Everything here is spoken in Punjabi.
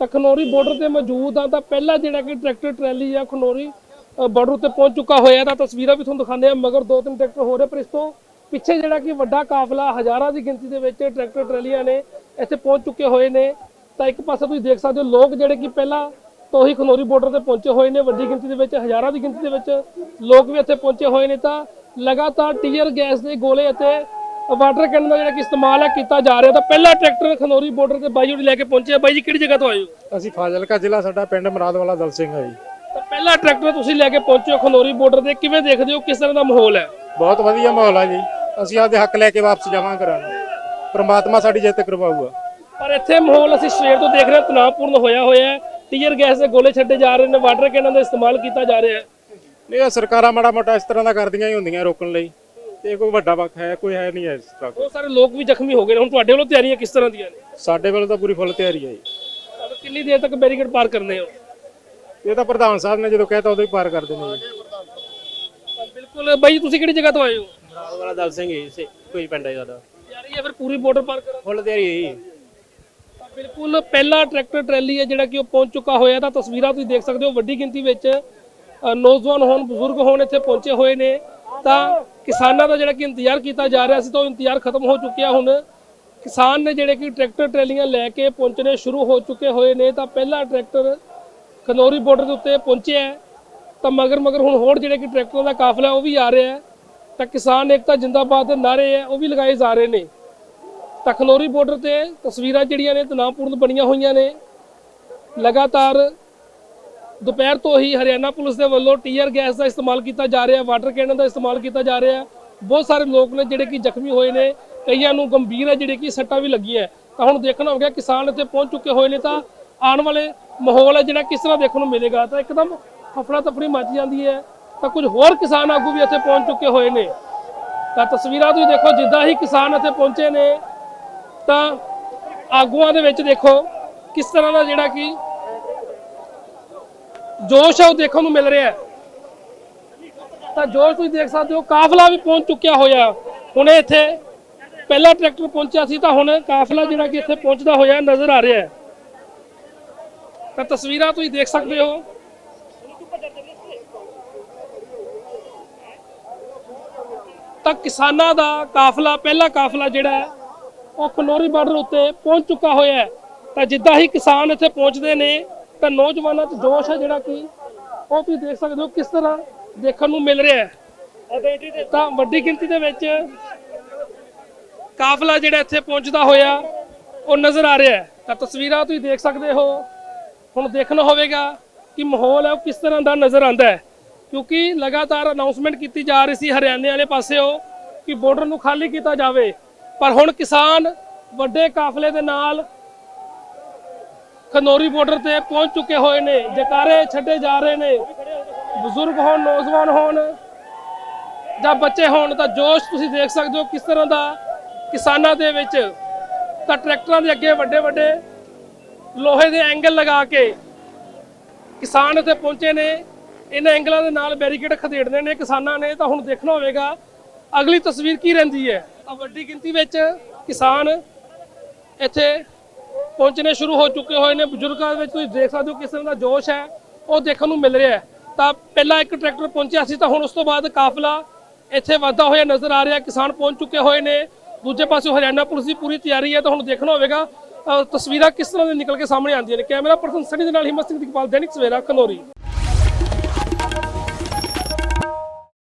ਤਾਂ ਖਨੌਰੀ ਬਾਰਡਰ ਤੇ ਮੌਜੂਦ ਆ, ਤਾਂ ਪਹਿਲਾ ਜਿਹੜਾ ਕਿ ਟਰੈਕਟਰ ਟਰੈਲੀ ਆ ਖਨੌਰੀ ਬਾਰਡਰ ਉੱਤੇ ਪਹੁੰਚ ਚੁੱਕਾ ਹੋਇਆ ਤਾਂ ਤਸਵੀਰਾਂ ਵੀ ਤੁਹਾਨੂੰ ਦਿਖਾਉਂਦੇ ਆ ਮਗਰ ਦੋ ਤਿੰਨ ਟਰੈਕਟਰ ਹੋ ਰਹੇ ਪਰ ਇਸ ਤੋਂ ਪਿੱਛੇ ਜਿਹੜਾ ਕਿ ਵੱਡਾ ਕਾਫਲਾ ਹਜ਼ਾਰਾਂ ਦੀ ਗਿਣਤੀ ਦੇ ਵਿੱਚ ਟਰੈਕਟਰ ਟਰੈਲੀਆਂ ਨੇ ਇੱਥੇ ਪਹੁੰਚ ਚੁੱਕੇ ਹੋਏ ਨੇ। ਤਾਂ ਇੱਕ ਪਾਸੇ ਤੁਸੀਂ ਦੇਖ ਸਕਦੇ ਹੋ, ਲੋਕ ਜਿਹੜੇ ਕਿ ਪਹਿਲਾਂ ਤੋਂ ਹੀ ਖਨੌਰੀ ਬਾਰਡਰ ਤੇ ਪਹੁੰਚੇ ਹੋਏ ਨੇ, ਵੱਡੀ ਗਿਣਤੀ ਦੇ ਵਿੱਚ, ਹਜ਼ਾਰਾਂ ਦੀ ਗਿਣਤੀ ਦੇ ਵਿੱਚ ਲੋਕ ਵੀ ਇੱਥੇ ਪਹੁੰਚੇ ਹੋਏ ਨੇ। ਤਾਂ ਲਗਾਤਾਰ ਟੀਅਰ ਗੈਸ ਦੇ ਗੋਲੇ ਅਤੇ ਵਾਟਰ ਕੈਨਨ ਦਾ ਜਿਹੜਾ ਕਿ ਇਸਤੇਮਾਲ ਹੈ ਕੀਤਾ ਜਾ ਰਿਹਾ ਤਾਂ ਪਹਿਲਾ ਟਰੈਕਟਰ ਖਨੌਰੀ ਬਾਰਡਰ ਤੇ ਬਾਈ ਜੀ ਲੈ ਕੇ ਪਹੁੰਚੇ ਬਾਈ ਜੀ ਕਿਹੜੀ ਜਗ੍ਹਾ ਤੋਂ ਆਏ ਹੋ? ਅਸੀਂ ਫਾਜ਼ਿਲਕਾ ਜ਼ਿਲ੍ਹਾ ਸਾਡਾ ਪਿੰਡ ਮਰਾਦ ਵਾਲਾ ਦਲ ਸਿੰਘ ਹੈ ਜੀ। ਤਾਂ ਪਹਿਲਾ ਟਰੈਕਟਰ ਤੁਸੀਂ ਲੈ ਕੇ ਪਹੁੰਚੇ ਹੋ ਖਨੌਰੀ ਬਾਰਡਰ ਤੇ ਕਿਵੇਂ ਦੇਖਦੇ ਹੋ ਕਿਸ ਤਰ੍ਹਾਂ ਦਾ ਮਾਹੌਲ ਹੈ? ਬਹੁਤ ਵਧੀਆ ਮਾਹੌਲ ਹੈ ਜੀ। ਅਸੀਂ ਆਪਦੇ ਹੱਕ ਲੈ ਕੇ ਵਾਪਸ ਜਾਵਾਂ ਕਰਾਂਗੇ ਪ੍ਰਮਾਤਮਾ ਸਾਡੀ ਜਿੱਤ ਕਰਵਾਊਗਾ। ਪਰ ਇੱਥੇ ਮਾਹੌਲ ਅਸੀਂ ਸਵੇਰ ਤੋਂ ਦੇਖ ਰਹੇ ਹਾਂ ਤਣਾਅਪੂਰਨ ਹੋਇਆ ਹੋਇਆ ਹੈ। ਟੀਅਰ ਗੈਸ ਦੇ ਗੋਲੇ ਛੱਡੇ ਜਾ ਰਹੇ ਨੇ ਵਾਟਰ ਕੈਨਨ ਦਾ ਇਸਤੇਮਾਲ ਕੀਤਾ ਜਾ ਰਿਹਾ ਹੈ। ਨਹੀਂ ਇਹ ਸਰਕਾਰਾਂ ਮਾੜਾ ਮੋਟਾ ਇਸ ਤਰ੍ਹਾਂ ਦਾ ਕਰਦੀਆਂ ਹੀ ਹੁੰਦੀਆਂ ਰੋਕਣ ਲਈ। ਤੇ ਕੋਈ ਵੱਡਾ ਵਕ ਹੈ ਕੋਈ ਹੈ ਨਹੀਂ ਇਸ ਤਰ੍ਹਾਂ। ਬਹੁਤ ਸਾਰੇ ਲੋਕ ਵੀ ਜ਼ਖਮੀ ਹੋ ਗਏ ਨੇ। ਹੁਣ ਤੁਹਾਡੇ ਵੱਲੋਂ ਤਿਆਰੀਆਂ ਕਿਸ ਤਰ੍ਹਾਂ ਦੀਆਂ ਨੇ? ਸਾਡੇ ਵੱਲੋਂ ਤਾਂ ਪੂਰੀ ਫੁੱਲ ਤਿਆਰੀ ਹੈ ਜੀ। ਕਿੰਨੀ ਦੇਰ ਤੱਕ ਬੈਰੀਕੇਡ ਪਾਰ ਕਰਨੇ ਹੋ ਇਹ ਤਾਂ ਪ੍ਰਧਾਨ ਸਾਹਿਬ ਨੇ ਜਦੋਂ ਕਹਿਤਾ ਉਦੋਂ ਹੀ ਪਾਰ ਕਰ ਦੇਣੀ ਜੀ। ਬਿਲਕੁਲ ਬਾਈ ਜੀ, ਤੁਸੀਂ ਕਿਹੜੀ ਜਗ੍ਹਾ ਤੋਂ ਆਏ ਹੋ? ਰਾਤ ਵਾਲਾ ਦਲ ਸਿੰਘ ਸੀ ਕੋਈ ਪਿੰਡ ਹੈ ਸਾਡਾ। ਤਿਆਰੀ ਹੈ ਫਿਰ ਪੂਰੀ ਬਾਰਡਰ ਪਾਰ ਕਰਨ ਫੁੱਲ ਤਿਆਰੀ ਹੈ ਜੀ। ਬਿਲਕੁਲ ਪਹਿਲਾ ਟਰੈਕਟਰ ਟਰੈਲੀ ਹੈ ਜਿਹੜਾ ਕਿ ਉਹ ਪਹੁੰਚ ਚੁੱਕਾ ਹੋਇਆ। ਤਾਂ ਤਸਵੀਰਾਂ ਤੁਸੀਂ ਦੇਖ ਸਕਦੇ ਹੋ ਵੱਡੀ ਗਿਣਤੀ ਵਿੱਚ। ਅ, ਨੌਜਵਾਨ ਹੋਣ ਬਜ਼ੁਰਗ ਹੋਣ ਇੱਥੇ ਪਹੁੰਚੇ ਹੋਏ ਨੇ। ਤਾਂ ਕਿਸਾਨਾਂ ਦਾ ਜਿਹੜਾ ਕਿ ਇੰਤਜ਼ਾਰ ਕੀਤਾ ਜਾ ਰਿਹਾ ਸੀ ਤਾਂ ਉਹ ਇੰਤਜ਼ਾਰ ਖਤਮ ਹੋ ਚੁੱਕਿਆ ਹੁਣ। ਕਿਸਾਨ ਨੇ ਜਿਹੜੇ ਕਿ ਟਰੈਕਟਰ ਟਰੈਲੀਆਂ ਲੈ ਕੇ ਪਹੁੰਚਣੇ ਸ਼ੁਰੂ ਹੋ ਚੁੱਕੇ ਹੋਏ ਨੇ ਤਾਂ ਪਹਿਲਾ ਟਰੈਕਟਰ ਖਨੌਰੀ ਬਾਰਡਰ ਦੇ ਉੱਤੇ ਪਹੁੰਚਿਆ ਤਾਂ ਮਗਰ ਮਗਰ ਹੁਣ ਹੋਰ ਜਿਹੜੇ ਕਿ ਟਰੈਕਟਰਾਂ ਦਾ ਕਾਫਲਾ ਉਹ ਵੀ ਆ ਰਿਹਾ ਤਾਂ ਕਿਸਾਨ ਏਕਤਾ ਜਿੰਦਾਬਾਦ ਦੇ ਨਾਰੇ ਹੈ, ਉਹ ਵੀ ਲਗਾਏ ਜਾ ਰਹੇ ਨੇ। ਤਾਂ ਖਨੌਰੀ ਬਾਰਡਰ ਤੇ ਤਸਵੀਰਾਂ ਜਿਹੜੀਆਂ ਨੇ ਤਣਾਅਪੂਰਨ ਬਣੀਆਂ ਹੋਈਆਂ ਨੇ। ਲਗਾਤਾਰ ਦੁਪਹਿਰ ਤੋਂ ਹੀ ਹਰਿਆਣਾ ਪੁਲਿਸ ਦੇ ਵੱਲੋਂ ਟੀਅਰ ਗੈਸ ਦਾ ਇਸਤੇਮਾਲ ਕੀਤਾ ਜਾ ਰਿਹਾ, ਵਾਟਰ ਕੈਨਨ ਦਾ ਇਸਤੇਮਾਲ ਕੀਤਾ ਜਾ ਰਿਹਾ। ਬਹੁਤ ਸਾਰੇ ਲੋਕ ਨੇ ਜਿਹੜੇ ਕਿ ਜ਼ਖਮੀ ਹੋਏ ਨੇ, ਕਈਆਂ ਨੂੰ ਗੰਭੀਰ ਹੈ ਜਿਹੜੇ ਕਿ ਸੱਟਾਂ ਵੀ ਲੱਗੀਆਂ ਤਾਂ ਹੁਣ ਦੇਖਣਾ ਹੋਵੇਗਾ ਕਿਸਾਨ ਇੱਥੇ ਪਹੁੰਚ ਚੁੱਕੇ ਹੋਏ ਨੇ ਤਾਂ ਆਉਣ ਵਾਲੇ ਮਾਹੌਲ ਹੈ ਜਿਹੜਾ ਕਿਸ ਤਰ੍ਹਾਂ ਦੇਖਣ ਨੂੰ ਮਿਲੇਗਾ। ਤਾਂ ਇੱਕਦਮ ਹਫੜਾ ਤਫੜੀ ਮੱਚ ਜਾਂਦੀ ਹੈ। ਤਾਂ ਕੁਝ ਹੋਰ ਕਿਸਾਨ ਆਗੂ ਵੀ ਇੱਥੇ ਪਹੁੰਚ ਚੁੱਕੇ ਹੋਏ ਨੇ। ਤਾਂ ਤਸਵੀਰਾਂ ਤੁਸੀਂ ਦੇਖੋ, ਜਿੱਦਾਂ ਹੀ ਕਿਸਾਨ ਇੱਥੇ ਪਹੁੰਚੇ ਨੇ, ਤਾਂ ਆਗੂਆਂ ਦੇ ਵਿੱਚ ਦੇਖੋ ਕਿਸ ਤਰ੍ਹਾਂ ਦਾ ਜਿਹੜਾ ਕਿ ਜੋਸ਼ ਹੈ, ਉਹ ਦੇਖਣ ਨੂੰ ਮਿਲ ਰਿਹਾ ਹੈ। ਤਾਂ ਜੋਸ਼ ਤੁਸੀਂ ਦੇਖ ਸਕਦੇ ਹੋ, ਕਾਫਲਾ ਵੀ ਪਹੁੰਚ ਚੁੱਕਿਆ ਹੋਇਆ। ਹੁਣ ਇੱਥੇ ਪਹਿਲਾ ਟਰੈਕਟਰ ਪਹੁੰਚਿਆ ਸੀ, ਤਾਂ ਹੁਣ ਕਾਫਲਾ ਜਿਹੜਾ ਕਿ ਇੱਥੇ ਪਹੁੰਚਦਾ ਹੋਇਆ ਨਜ਼ਰ ਆ ਰਿਹਾ ਹੈ। ਤਾਂ ਤਸਵੀਰਾਂ ਤੁਸੀਂ ਦੇਖ ਸਕਦੇ ਹੋ। ਤਾਂ ਕਿਸਾਨਾਂ ਦਾ ਕਾਫਲਾ, ਪਹਿਲਾ ਕਾਫਲਾ ਜਿਹੜਾ ਹੈ, ਉਹ ਖਨੌਰੀ ਬਾਰਡਰ ਉੱਤੇ ਪਹੁੰਚ ਚੁੱਕਾ ਹੋਇਆ ਹੈ। ਤਾਂ ਜਿੱਦਾਂ ਹੀ ਕਿਸਾਨ ਇੱਥੇ ਪਹੁੰਚਦੇ ਨੇ ਤਾਂ ਨੌਜਵਾਨਾਂ 'ਚ ਜੋਸ਼ ਹੈ ਜਿਹੜਾ ਕਿ ਉਹ ਤੁਸੀਂ ਦੇਖ ਸਕਦੇ ਹੋ ਕਿਸ ਤਰ੍ਹਾਂ ਦੇਖਣ ਨੂੰ ਮਿਲ ਰਿਹਾ ਹੈ। ਤਾਂ ਵੱਡੀ ਗਿਣਤੀ ਦੇ ਵਿੱਚ ਕਾਫਲਾ ਜਿਹੜਾ ਇੱਥੇ ਪਹੁੰਚਦਾ ਹੋਇਆ, ਉਹ ਨਜ਼ਰ ਆ ਰਿਹਾ ਹੈ। ਤਾਂ ਤਸਵੀਰਾਂ ਤੁਸੀਂ ਦੇਖ ਸਕਦੇ ਹੋ। ਹੁਣ ਦੇਖਣਾ ਹੋਵੇਗਾ ਕਿ ਮਾਹੌਲ ਹੈ ਉਹ ਕਿਸ ਤਰ੍ਹਾਂ ਦਾ ਨਜ਼ਰ ਆਉਂਦਾ ਹੈ। ਕਿਉਂਕਿ ਲਗਾਤਾਰ ਅਨਾਉਂਸਮੈਂਟ ਕੀਤੀ ਜਾ ਰਹੀ ਸੀ ਹਰਿਆਣੇ ਵਾਲੇ ਪਾਸਿਓ ਕਿ ਬਾਰਡਰ ਨੂੰ ਖਾਲੀ ਕੀਤਾ ਜਾਵੇ। ਪਰ ਹੁਣ ਕਿਸਾਨ ਵੱਡੇ ਕਾਫਲੇ ਦੇ ਨਾਲ ਖਨੌਰੀ ਬਾਰਡਰ ਤੇ ਪਹੁੰਚ ਚੁੱਕੇ ਹੋਏ ਨੇ, ਜਕਾਰੇ ਛੱਡੇ ਜਾ ਰਹੇ ਨੇ। ਬਜ਼ੁਰਗ ਹੋਣ, ਨੌਜਵਾਨ ਹੋਣ ਜਾਂ ਬੱਚੇ ਹੋਣ, ਤਾਂ ਜੋਸ਼ ਤੁਸੀਂ ਦੇਖ ਸਕਦੇ ਹੋ ਕਿਸ ਤਰ੍ਹਾਂ ਦਾ ਕਿਸਾਨਾਂ ਦੇ ਵਿੱਚ ਤਾਂ ਟਰੈਕਟਰਾਂ ਦੇ ਅੱਗੇ ਵੱਡੇ ਵੱਡੇ ਲੋਹੇ ਦੇ ਐਂਗਲ ਲਗਾ ਕੇ ਕਿਸਾਨ ਇੱਥੇ ਪਹੁੰਚੇ ਨੇ। ਇਹਨਾਂ ਐਂਗਲਾਂ ਦੇ ਨਾਲ ਬੈਰੀਕੇਡ ਖਦੇੜਦੇ ਨੇ ਕਿਸਾਨਾਂ ਨੇ। ਤਾਂ ਹੁਣ ਦੇਖਣਾ ਹੋਵੇਗਾ, ਅਗਲੀ ਤਸਵੀਰ ਕੀ ਰਹਿੰਦੀ ਹੈ? ਤਾਂ ਵੱਡੀ ਗਿਣਤੀ ਵਿੱਚ ਕਿਸਾਨ ਇੱਥੇ ਪਹੁੰਚਣੇ ਸ਼ੁਰੂ ਹੋ ਚੁੱਕੇ ਹੋਏ ਨੇ। ਬਜ਼ੁਰਗਾਂ ਵਿੱਚ ਤੁਸੀਂ ਦੇਖ ਸਕਦੇ ਹੋ ਕਿਸ ਤਰ੍ਹਾਂ ਦਾ ਜੋਸ਼ ਹੈ। ਉਹ ਦੇਖਣ ਨੂੰ ਮਿਲ ਰਿਹਾ ਹੈ। ਤਾਂ ਪਹਿਲਾਂ ਇੱਕ ਟਰੈਕਟਰ ਪਹੁੰਚਿਆ ਸੀ ਤਾਂ ਹੁਣ ਉਸ ਤੋਂ ਬਾਅਦ ਕਾਫਲਾ ਇੱਥੇ ਵਾਧਾ ਹੋਇਆ ਨਜ਼ਰ ਆ ਰਿਹਾ। ਕਿਸਾਨ ਪਹੁੰਚ ਚੁੱਕੇ ਹੋਏ ਨੇ। ਦੂਜੇ ਪਾਸੇ ਹਰਿਆਣਾ ਪੁਲਿਸ ਦੀ ਪੂਰੀ ਤਿਆਰੀ ਹੈ ਤਾਂ ਹੁਣ ਦੇਖਣਾ ਹੋਵੇਗਾ ਤਸਵੀਰਾਂ ਕਿਸ ਤਰ੍ਹਾਂ ਦੇ ਨਿਕਲ ਕੇ ਸਾਹਮਣੇ ਆਉਂਦੀਆਂ ਨੇ। ਕੈਮਰਾ ਪਰਸਨ ਸਣੀ ਦੇ ਨਾਲ ਹਿੰਮਤ ਸਿੰਘ ਦਿਕਪਾਲ ਦੈਨਿਕ ਸਵੇਰਾ, ਕਨੋਰੀ।